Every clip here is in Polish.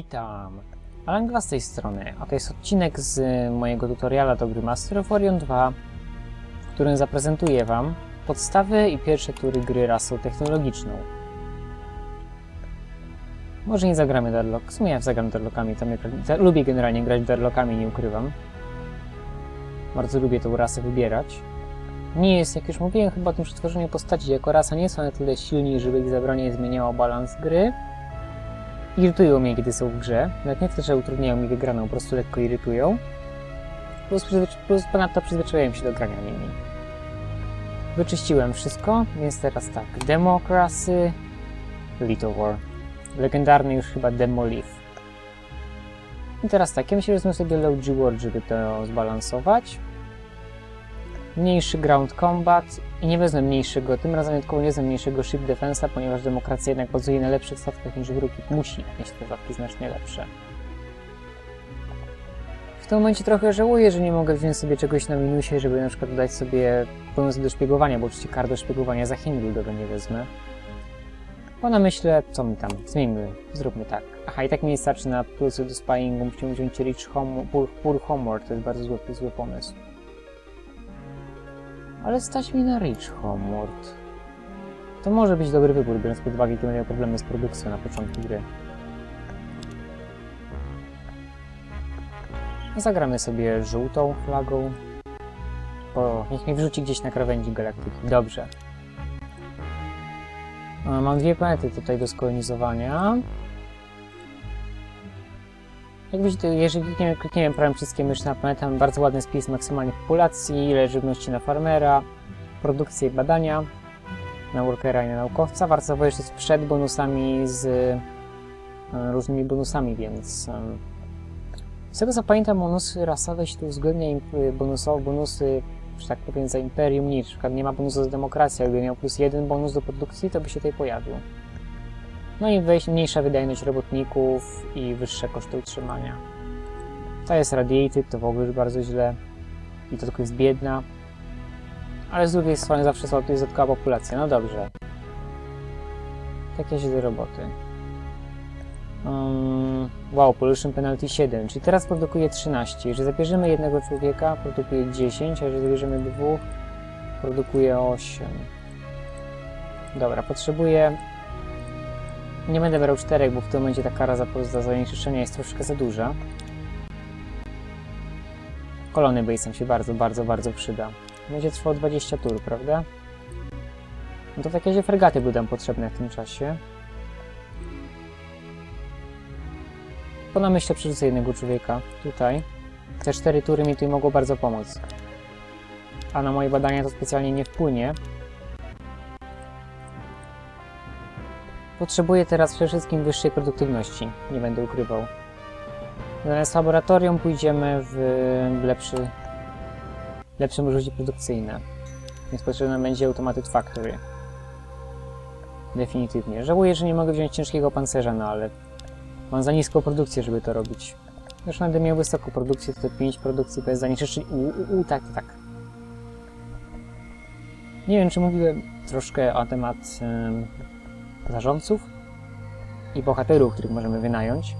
Witam! Alangla z tej strony, a to jest odcinek z mojego tutoriala do gry Master of Orion 2, w którym zaprezentuję Wam podstawy i pierwsze tury gry rasą technologiczną. Może nie zagramy Darlock, w sumie ja zagram Darlockami, tam ja lubię generalnie grać Darlockami, nie ukrywam. Bardzo lubię tą rasę wybierać. Nie jest, jak już mówiłem chyba o tym przetworzeniu postaci, jako rasa nie są na tyle silni, żeby ich zabranie zmieniało balans gry, irytują mnie, kiedy są w grze. Nawet nie tyle, że utrudniają mi wygraną, po prostu lekko irytują. Plus, plus ponadto przyzwyczaiłem się do grania nimi. Wyczyściłem wszystko, więc teraz tak. Democracy, War. Legendarny już chyba Demo Leaf. I teraz tak, ja myślę, że sobie Low G-Word, żeby to zbalansować mniejszy ground combat i nie wezmę mniejszego, tym razem tylko nie wezmę mniejszego ship defensa, ponieważ demokracja jednak bazuje na lepszych statkach niż wróg musi mieć te stawki znacznie lepsze. W tym momencie trochę żałuję, że nie mogę wziąć sobie czegoś na minusie, żeby na przykład dodać sobie bonus do szpiegowania, bo oczywiście kart do szpiegowania za Himgildowe nie wezmę. Bo na myślę, co mi tam, zmieńmy, zróbmy tak. Aha, i tak mi starczy na plusy do spyingu, musimy wziąć Rich Home, Poor, poor Homework, to jest bardzo zły, zły pomysł. Ale stać mi na Rich Homeward. To może być dobry wybór, biorąc pod uwagę, jakie miał problemy z produkcją na początku gry. Zagramy sobie żółtą flagą. Bo niech mnie wrzuci gdzieś na krawędzi galaktyki. Dobrze. Mam dwie planety tutaj do skolonizowania. Jak widzicie, jeżeli klikniemy, klikniemy prawym przyciskiem myszy na planetę, mamy bardzo ładny spis maksymalnej populacji, ile żywności na farmera, produkcję i badania na workera i na naukowca. Warto zauważyć, że jest przed bonusami z e, różnymi bonusami, więc um, z tego co pamiętam, bonusy rasowe się tu uwzględnia bonusowe, bonusy, że tak powiem, za imperium nic. Na przykład nie ma bonusu za demokrację, gdyby miał plus jeden bonus do produkcji, to by się tutaj pojawił. No i mniejsza wydajność robotników i wyższe koszty utrzymania. Ta jest radiated, to w ogóle już bardzo źle. I to tylko jest biedna. Ale z drugiej strony zawsze są, tu jest dodatkowa populacja. No dobrze. Takie źle roboty. Um, wow, pollution penalty 7, czyli teraz produkuje 13. Jeżeli zabierzemy jednego człowieka, produkuje 10, a jeżeli zabierzemy dwóch, produkuje 8. Dobra, potrzebuję nie będę brał czterech, bo w tym momencie ta kara za, za zanieczyszczenie jest troszkę za duża. Kolony Base'em się bardzo, bardzo, bardzo przyda. Będzie trwało 20 tur, prawda? No to takie fregaty będą potrzebne w tym czasie. Po namyśle przerzucę jednego człowieka tutaj. Te cztery tury mi tutaj mogą bardzo pomóc. A na moje badania to specjalnie nie wpłynie, Potrzebuję teraz przede wszystkim wyższej produktywności, nie będę ukrywał. Zamiast laboratorium pójdziemy w lepszy, lepsze możliwości produkcyjne. Więc potrzebna będzie Automated Factory. Definitywnie. Żałuję, że nie mogę wziąć ciężkiego pancerza, no ale mam za niską produkcję, żeby to robić. Już będę miał wysoką produkcję, to 5 produkcji bez zanieczyszczeń. U, u, u, tak, tak. Nie wiem, czy mówiłem troszkę o temat zarządców i bohaterów, których możemy wynająć,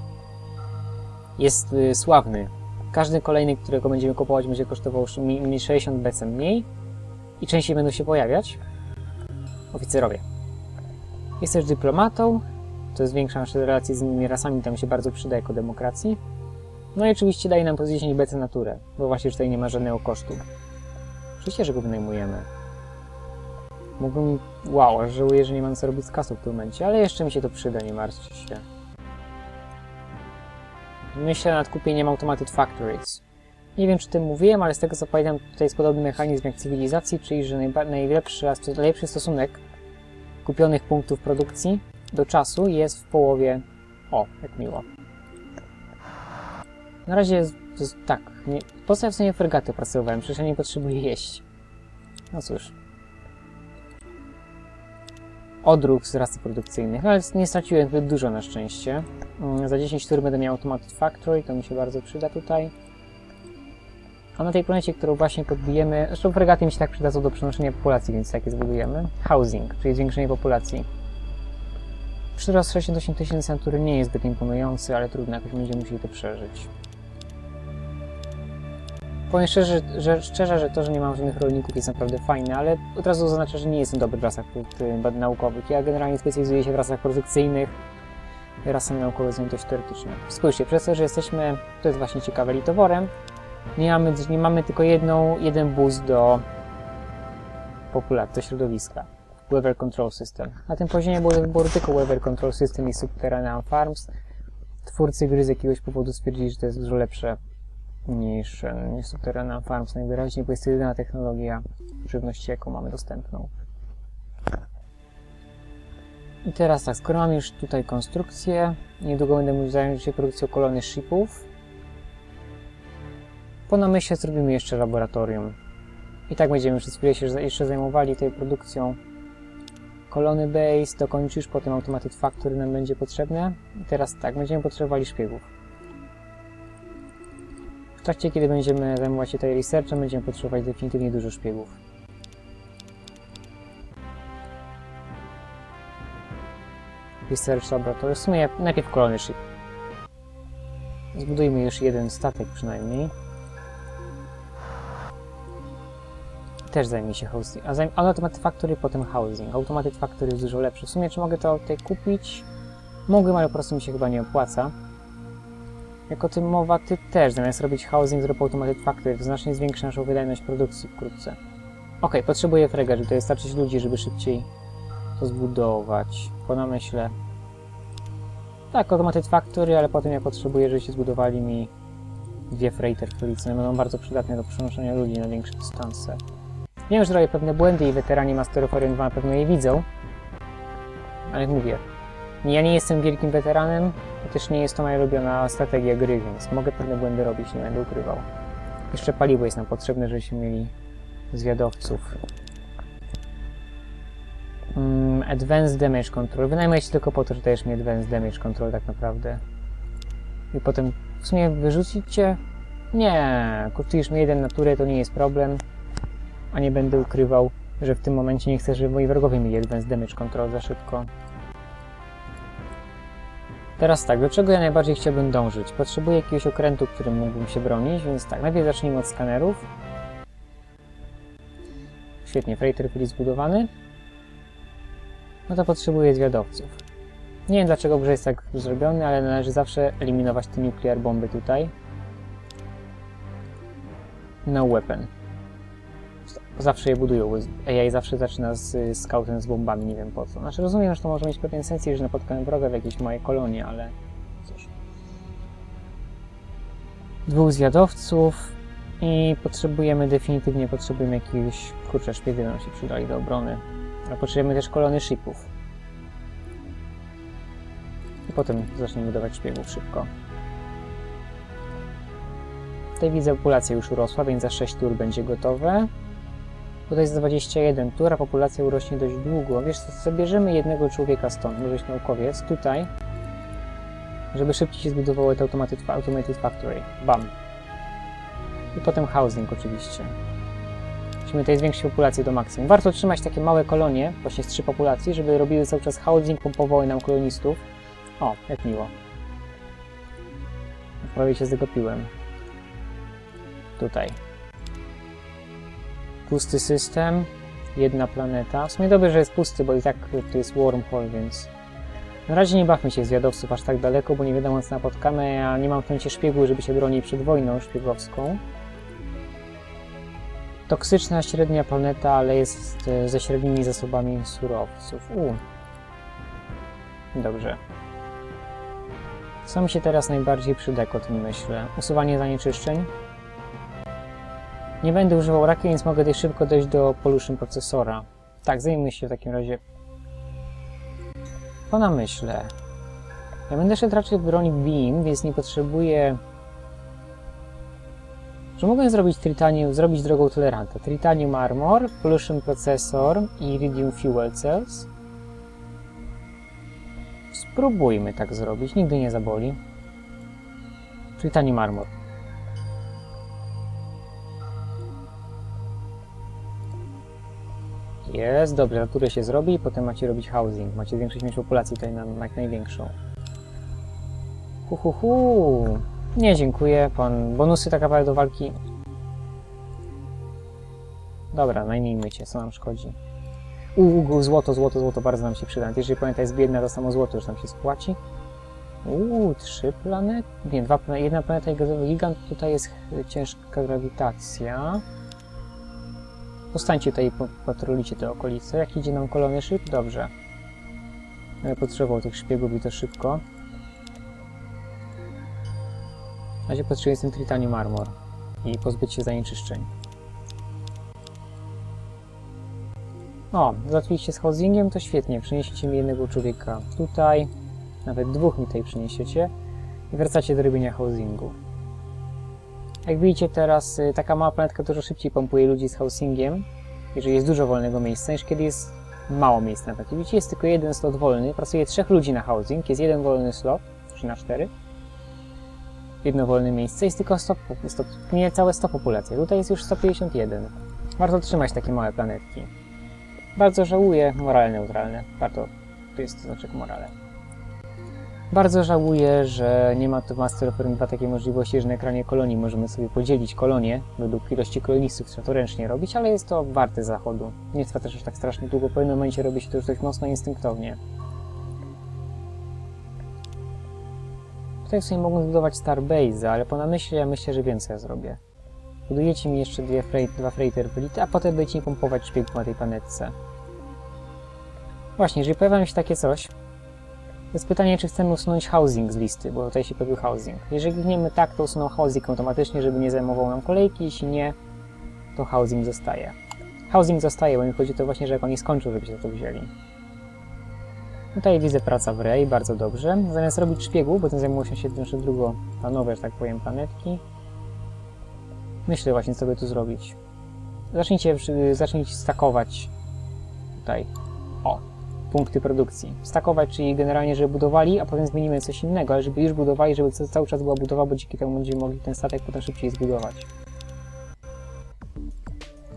jest y, sławny. Każdy kolejny, którego będziemy kupować, będzie kosztował 60 BC mniej i częściej będą się pojawiać oficerowie. Jest też dyplomatą, to zwiększa nasze relacje z innymi rasami, tam się bardzo przyda jako demokracji. No i oczywiście daje nam po 10 BC naturę, bo właśnie tutaj nie ma żadnego kosztu. Oczywiście, że go wynajmujemy. Mógłbym... Wow, żałuję, że nie mam co robić z kasą w tym momencie, ale jeszcze mi się to przyda, nie martwcie się. Myślę nad kupieniem Automated Factories. Nie wiem, czy tym mówiłem, ale z tego co pamiętam, tutaj jest podobny mechanizm jak cywilizacji, czyli że najlepszy, najlepszy stosunek kupionych punktów produkcji do czasu jest w połowie... O, jak miło. Na razie jest, jest tak. Nie, po co ja w sumie fregaty pracowałem? Przecież ja nie potrzebuję jeść. No cóż odruch z rasy produkcyjnych, ale nie straciłem zbyt dużo na szczęście. Mm, za 10 tur będę miał Automated Factory, to mi się bardzo przyda tutaj. A na tej planecie, którą właśnie podbijemy, zresztą fregaty mi się tak przydadzą do przenoszenia populacji, więc takie zbudujemy. Housing, czyli zwiększenie populacji. Przyrost 68 tysięcy natury nie jest zbyt imponujący, ale trudno, jakoś będziemy musieli to przeżyć. Powiem szczerze, że, szczerze, że to, że nie mam żadnych rolników jest naprawdę fajne, ale od razu zaznaczę, że nie jestem dobry w rasach y, naukowych. Ja generalnie specjalizuję się w rasach produkcyjnych, rasy naukowe są dość teoretyczne. Spójrzcie, przez to, że jesteśmy, to jest właśnie ciekawe, litoworem, nie mamy, nie mamy tylko jedną, jeden boost do populacji, do środowiska. Weather Control System. Na tym poziomie było do wyboru tylko Weather Control System i Subterranean Farms. Twórcy gry z jakiegoś powodu stwierdzili, że to jest dużo lepsze niż, niż Subterranean Farms najwyraźniej, bo jest to jedyna technologia żywności, jaką mamy dostępną. I teraz tak, skoro mam już tutaj konstrukcję, niedługo będę mógł zająć się produkcją kolony shipów. Po namyśle zrobimy jeszcze laboratorium. I tak będziemy przez chwilę się jeszcze zajmowali tej produkcją kolony base, dokończysz, potem automated factory nam będzie potrzebne. I teraz tak, będziemy potrzebowali szpiegów. W trakcie, kiedy będziemy zajmować się tutaj researchem, będziemy potrzebować definitywnie dużo szpiegów. Research Laboratory. W sumie najpierw kolony ship. Zbudujmy już jeden statek przynajmniej. Też zajmie się hosting. A zajmie, Automated Factory, potem housing. Automated Factory jest dużo lepszy. W sumie, czy mogę to tutaj kupić? Mogę, ale po prostu mi się chyba nie opłaca. Jak o tym mowa, ty też zamiast robić housing, zrób Automated Factory. To znacznie zwiększy naszą wydajność produkcji wkrótce. Ok, potrzebuję frega, żeby tutaj starczyć ludzi, żeby szybciej to zbudować. Po namyśle. Tak, Automated Factory, ale potem ja potrzebuję, żebyście zbudowali mi dwie freighter, które będą bardzo przydatne do przenoszenia ludzi na większe dystanse. Wiem, że robię pewne błędy i weterani Masterów Orion 2 na pewno je widzą, ale jak mówię, ja nie jestem wielkim weteranem, też nie jest to moja ulubiona strategia gry, więc mogę pewne błędy robić, nie będę ukrywał. Jeszcze paliwo jest nam potrzebne, żebyśmy mieli zwiadowców. Mm, advanced Damage Control. Wynajmuję się tylko po to, że dajesz mi Advanced Damage Control tak naprawdę. I potem w sumie wyrzucicie? Nie, kosztujesz mi jeden naturę, to nie jest problem. A nie będę ukrywał, że w tym momencie nie chcę, żeby moi wrogowie mieli Advanced Damage Control za szybko. Teraz tak, do czego ja najbardziej chciałbym dążyć? Potrzebuję jakiegoś okrętu, którym mógłbym się bronić, więc tak, najpierw zacznijmy od skanerów. Świetnie, freighter byli zbudowany. No to potrzebuję zwiadowców. Nie wiem dlaczego grze jest tak zrobiony, ale należy zawsze eliminować te nuclear bomby tutaj. No weapon. Zawsze je budują. AI zawsze zaczyna z scoutem z bombami, nie wiem po co. Znaczy rozumiem, że to może mieć pewien sens, jeżeli napotkałem wroga w jakiejś mojej kolonii, ale cóż. Dwóch zwiadowców i potrzebujemy, definitywnie potrzebujemy jakiegoś, kurczę, szpiegi nam się przydali do obrony. A potrzebujemy też kolony shipów. I potem zaczniemy budować szpiegów szybko. Tutaj widzę, populacja już urosła, więc za 6 tur będzie gotowe. Tutaj jest 21 tur, a populacja urośnie dość długo. Wiesz co, zabierzemy jednego człowieka stąd, może naukowiec, tutaj, żeby szybciej się zbudowało to automated, automated factory. Bam. I potem housing oczywiście. Musimy tutaj zwiększyć populację do maksimum. Warto trzymać takie małe kolonie, właśnie z trzy populacji, żeby robiły cały czas housing, pompowały nam kolonistów. O, jak miło. Prawie się zagapiłem. Tutaj. Pusty system, jedna planeta. W sumie dobrze, że jest pusty, bo i tak to jest wormhole, więc... Na razie nie bawmy się zwiadowców aż tak daleko, bo nie wiadomo co napotkamy. Ja nie mam w momencie szpiegu, żeby się bronić przed wojną szpiegowską. Toksyczna średnia planeta, ale jest e, ze średnimi zasobami surowców. U. Dobrze. Co mi się teraz najbardziej przyda, o tym myślę? Usuwanie zanieczyszczeń. Nie będę używał raki, więc mogę dość szybko dojść do pollution procesora. Tak, zajmę się w takim razie. Po namyśle. Ja będę szedł raczej w broni Beam, więc nie potrzebuję... Że mogę zrobić tritanium, zrobić drogą toleranta. Tritanium Armor, Pollution Processor i Iridium Fuel Cells. Spróbujmy tak zrobić, nigdy nie zaboli. Tritanium Armor. Jest. Dobrze, naturę się zrobi i potem macie robić housing. Macie zwiększyć mieć populację tutaj na, na jak największą. Hu, hu, hu. Nie, dziękuję. Pan bonusy tak naprawdę do walki. Dobra, najmijmy cię, co nam szkodzi. Uuu, złoto, złoto, złoto bardzo nam się przyda. Jeżeli planeta jest biedna, to samo złoto już nam się spłaci. Uuu, trzy planety. Nie, dwa. Jedna planeta i gigant. Tutaj jest ch- ciężka grawitacja. Zostańcie tutaj i patrolicie te okolice. Jak idzie nam kolony szyb? Dobrze. Będę potrzebował tych szpiegów i to szybko. Na razie potrzebuję ten tritanium armor i pozbyć się zanieczyszczeń. O, załatwiliście z housingiem, to świetnie. Przyniesiecie mi jednego człowieka tutaj. Nawet dwóch mi tutaj przyniesiecie. I wracacie do robienia housingu. Jak widzicie teraz, y, taka mała planetka dużo szybciej pompuje ludzi z housingiem, jeżeli jest dużo wolnego miejsca, niż kiedy jest mało miejsca na planetie. Widzicie, jest tylko jeden slot wolny, pracuje trzech ludzi na housing, jest jeden wolny slot, 3 na 4 jedno wolne miejsce, jest tylko 100, 100, nie całe 100 populacji. Tutaj jest już 151. Warto trzymać takie małe planetki. Bardzo żałuję, morale neutralne. Warto, tu jest znaczek morale. Bardzo żałuję, że nie ma tu w Master Rune 2 takiej możliwości, że na ekranie kolonii możemy sobie podzielić kolonie według ilości kolonistów, trzeba to ręcznie robić, ale jest to warte zachodu. Nie trwa też aż tak strasznie długo, po pewnym momencie robi się to już dość mocno instynktownie. Tutaj w sumie mogą zbudować Starbase, ale po namyśle ja myślę, że więcej ja zrobię. Budujecie mi jeszcze dwie freight, dwa freighter elity, a potem będziecie mi pompować szpiegów na tej planetce. Właśnie, jeżeli pojawia się takie coś, jest pytanie, czy chcemy usunąć housing z listy, bo tutaj się pojawił housing. Jeżeli klikniemy tak, to usuną housing automatycznie, żeby nie zajmował nam kolejki, jeśli nie, to housing zostaje. Housing zostaje, bo mi chodzi o to właśnie, że jak oni skończą, żebyście to wzięli. Tutaj widzę praca w Rej, bardzo dobrze. Zamiast robić szpiegów, bo ten zajmuje się jeszcze drugo planowe, że tak powiem, planetki. Myślę właśnie, co by tu zrobić. Zacznijcie, zacznijcie stakować tutaj. O, punkty produkcji. Stakować, czyli generalnie, żeby budowali, a potem zmienimy coś innego, ale żeby już budowali, żeby ca- cały czas była budowa, bo dzięki temu będziemy mogli ten statek potem szybciej zbudować.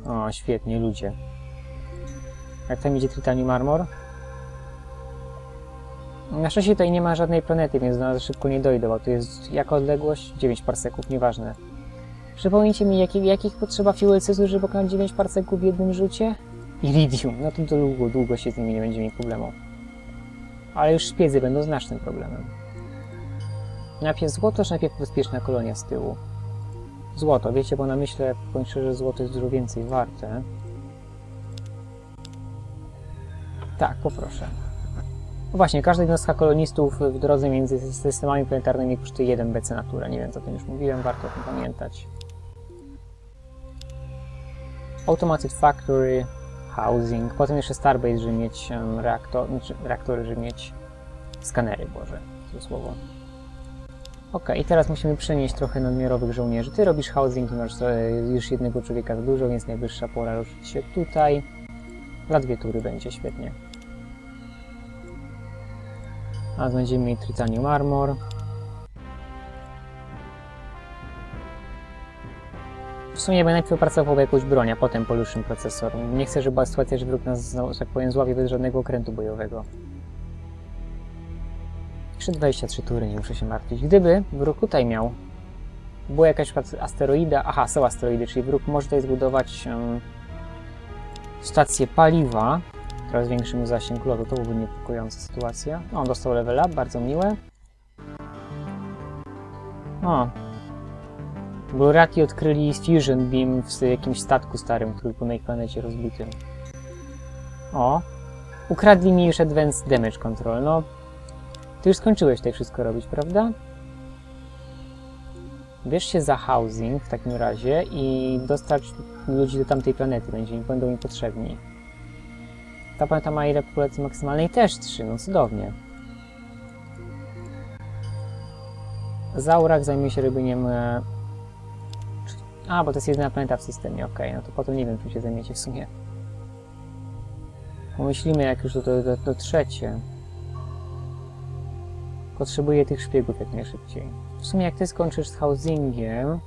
O, świetnie, ludzie. Jak tam idzie Titanium Armor? Na szczęście tutaj nie ma żadnej planety, więc do nas szybko nie dojdę, bo tu jest jaka odległość? 9 parseków, nieważne. Przypomnijcie mi, jakich, jakich potrzeba fuel żeby pokonać 9 parseków w jednym rzucie? Iridium, no to długo, długo się z nimi nie będzie mieć problemu. Ale już szpiedzy będą znacznym problemem. Najpierw złoto, czy najpierw bezpieczna kolonia z tyłu? Złoto, wiecie, bo na myślę, powiem szczerze, że złoto jest dużo więcej warte. Tak, poproszę. No właśnie, każda jednostka kolonistów w drodze między systemami planetarnymi kosztuje 1 BC natura. Nie wiem, co o tym już mówiłem, warto o tym pamiętać. Automated Factory, Housing, potem jeszcze Starbase, żeby mieć reaktor, znaczy reaktory, żeby mieć skanery, Boże, słowo. Ok, i teraz musimy przenieść trochę nadmiarowych żołnierzy. Ty robisz housing i masz e, już jednego człowieka za dużo, więc najwyższa pora ruszyć się tutaj. Za dwie tury będzie, świetnie. A będziemy mieli Tritanium Armor. Sumie najpierw pracował jakąś broń, a potem Pollution procesor. Nie chcę, żeby była sytuacja, że wróg nas, że tak powiem, bez żadnego okrętu bojowego. Jeszcze 23 tury, nie muszę się martwić. Gdyby wróg tutaj miał, była jakaś asteroida, aha, są asteroidy, czyli wróg może tutaj zbudować um, stację paliwa, Teraz zwiększy mu zasięg lotu, to byłby niepokojąca sytuacja. O, on dostał level up, bardzo miłe. O. Blurati odkryli Fusion Beam w jakimś statku starym, który był na planecie rozbitym. O. Ukradli mi już Advanced Damage Control, no. Ty już skończyłeś tutaj wszystko robić, prawda? Bierz się za housing w takim razie i dostarcz ludzi do tamtej planety, będzie, będą mi potrzebni. Ta planeta ma ile populacji maksymalnej? Też 3, no cudownie. Zaurak zajmuje się robieniem... A, bo to jest jedyna planeta w systemie, okej, no to potem nie wiem, czym się zajmiecie w sumie. Pomyślimy, jak już do, do, do, do trzecie. Potrzebuję tych szpiegów jak najszybciej. W sumie jak ty skończysz z housingiem,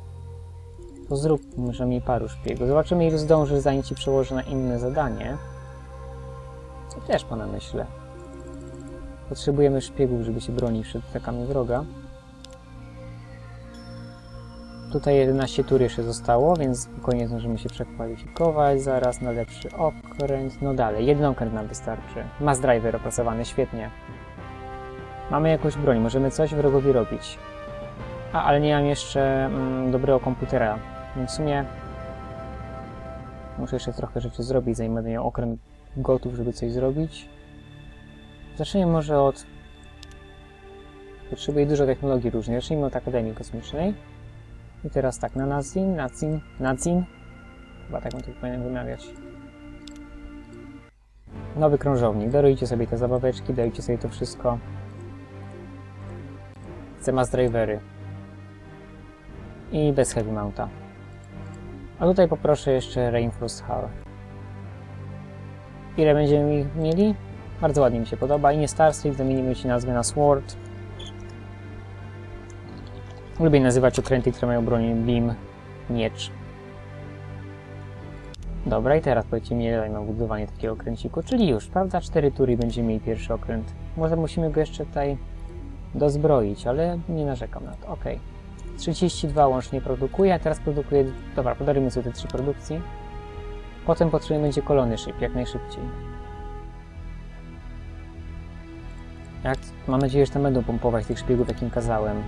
to zrób przynajmniej paru szpiegów. Zobaczymy, ilu zdążysz, zanim ci przełożę na inne zadanie. Co też pana myślę. Potrzebujemy szpiegów, żeby się bronić przed atakami wroga. Tutaj 11 tur jeszcze zostało, więc spokojnie zdążymy się przekwalifikować zaraz na lepszy okręt. No dalej, jeden okręt nam wystarczy. Mass driver opracowany, świetnie. Mamy jakąś broń, możemy coś wrogowi robić. A, ale nie mam jeszcze mm, dobrego komputera, więc w sumie muszę jeszcze trochę rzeczy zrobić, zanim będę miał okręt gotów, żeby coś zrobić. Zacznijmy może od... Potrzebuję dużo technologii różnych. Zacznijmy od Akademii Kosmicznej. I teraz tak, na Nazin, Nazin, Nazin. Chyba tak on to powinien wymawiać. Nowy krążownik. Darujcie sobie te zabaweczki, dajcie sobie to wszystko. Chcę mass drivery. I bez heavy mounta. A tutaj poproszę jeszcze Reinforced Hull. Ile będziemy ich mieli? Bardzo ładnie mi się podoba. I nie Starstreak, zamienimy ci nazwę na Sword. Lubię nazywać okręty, które mają bronię Beam, Miecz. Dobra, i teraz powiedzcie mi, ile na budowanie takiego okręciku, czyli już, prawda? Cztery tury i będziemy mieli pierwszy okręt. Może musimy go jeszcze tutaj dozbroić, ale nie narzekam na to. Ok. 32 łącznie produkuje, a teraz produkuje... Dobra, podarujmy sobie te trzy produkcji. Potem potrzebujemy będzie kolony szyb, jak najszybciej. Jak? Mam nadzieję, że tam będą pompować tych szpiegów, jakim kazałem.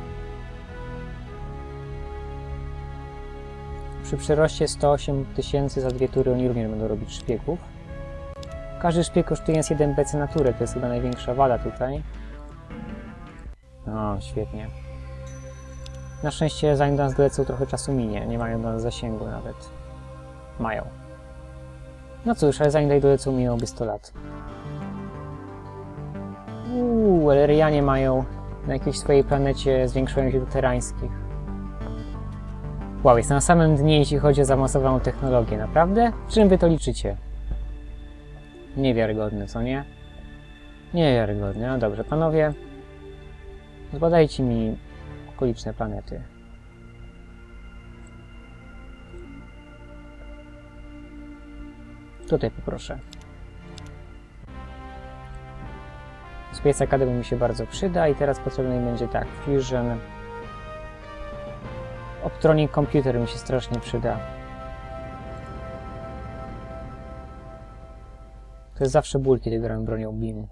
Przy przeroście 108 tysięcy za dwie tury oni również będą robić szpiegów. Każdy szpieg kosztuje 1 BC na turę, to jest chyba największa wada tutaj. O, świetnie. Na szczęście zanim do nas dolecą trochę czasu minie, nie mają do nas zasięgu nawet. Mają. No cóż, ale zanim dolecą minie 100 lat. Uuu, Elerianie mają na jakiejś swojej planecie zwiększają się do terańskich. Wow, jest na samym dnie, jeśli chodzi o zaawansowaną technologię. Naprawdę? Czym wy to liczycie? Niewiarygodne, co nie? Niewiarygodne. No dobrze, panowie. Zbadajcie mi okoliczne planety. Tutaj poproszę. Space Academy mi się bardzo przyda i teraz potrzebny będzie tak, Fusion, Optronic Computer mi się strasznie przyda. To jest zawsze ból, kiedy gram bronią BIM.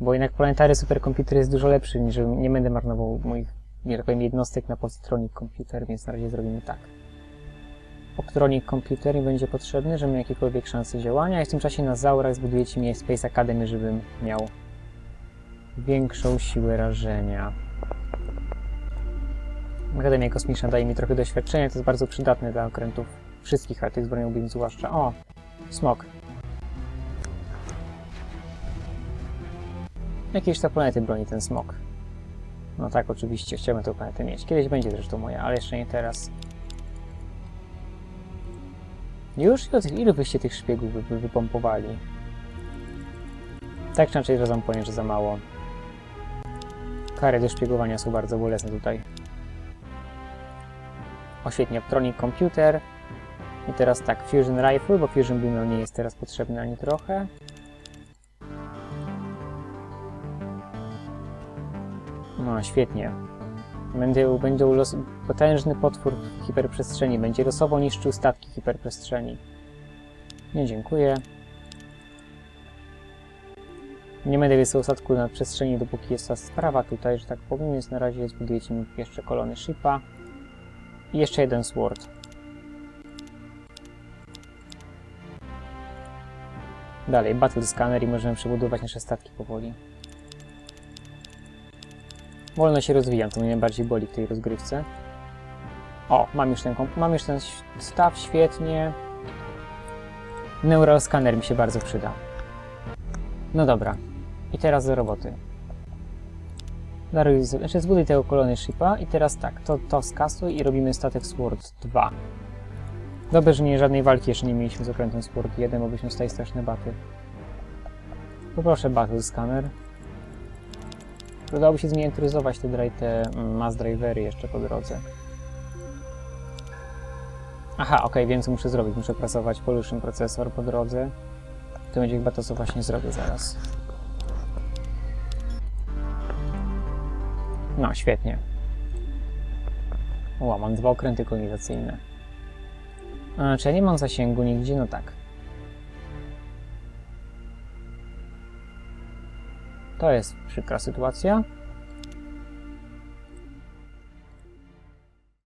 Bo jednak planetary superkomputer jest dużo lepszy, niż nie będę marnował moich, nie tak powiem, jednostek na Optronic Computer, więc na razie zrobimy tak. Optronic Computer mi będzie potrzebny, żebym miał jakiekolwiek szanse działania, a w tym czasie na Zaurach zbudujecie mi Space Academy, żebym miał większą siłę rażenia. Akademia Kosmiczna daje mi trochę doświadczenia, to jest bardzo przydatne dla okrętów wszystkich, ale tych z bronią BIM zwłaszcza. O! Smok. Jakieś to planety broni ten smok. No tak, oczywiście, chciałbym tę planetę mieć. Kiedyś będzie zresztą moja, ale jeszcze nie teraz. Już? Ilu wyście tych szpiegów wy, wy, wypompowali? Tak czy inaczej, że że za mało. Kary do szpiegowania są bardzo bolesne tutaj. O świetnie, Tronic Computer. I teraz tak, Fusion Rifle, bo Fusion Beam nie jest teraz potrzebny ani trochę. No, świetnie. Będzie, będzie los, potężny potwór hiperprzestrzeni. Będzie losowo niszczył statki hiperprzestrzeni. Nie, dziękuję. Nie będę wysłał statku na przestrzeni, dopóki jest ta sprawa tutaj, że tak powiem, więc na razie zbudujecie mi jeszcze kolony shipa. Jeszcze jeden sword. Dalej, battle scanner i możemy przebudować nasze statki powoli. Wolno się rozwijam, to mnie najbardziej boli w tej rozgrywce. O, mam już ten, mam już ten staw, świetnie. Neural scanner mi się bardzo przyda. No dobra. I teraz do roboty. Daruj, znaczy zbuduj tego kolony shipa i teraz tak, to, to skasuj i robimy statek Sword 2. Dobrze, że nie żadnej walki jeszcze nie mieliśmy z okrętem Sword 1, bo byśmy stali straszne baty. Poproszę Battle Scanner. Udałoby się zminiaturyzować te, dry, te mm, mass drivery jeszcze po drodze. Aha, ok, wiem co muszę zrobić. Muszę pracować Pollution procesor po drodze. To będzie chyba to, co właśnie zrobię zaraz. No, świetnie. O, mam dwa okręty kognizacyjne. A, czy ja nie mam zasięgu nigdzie? No tak. To jest przykra sytuacja.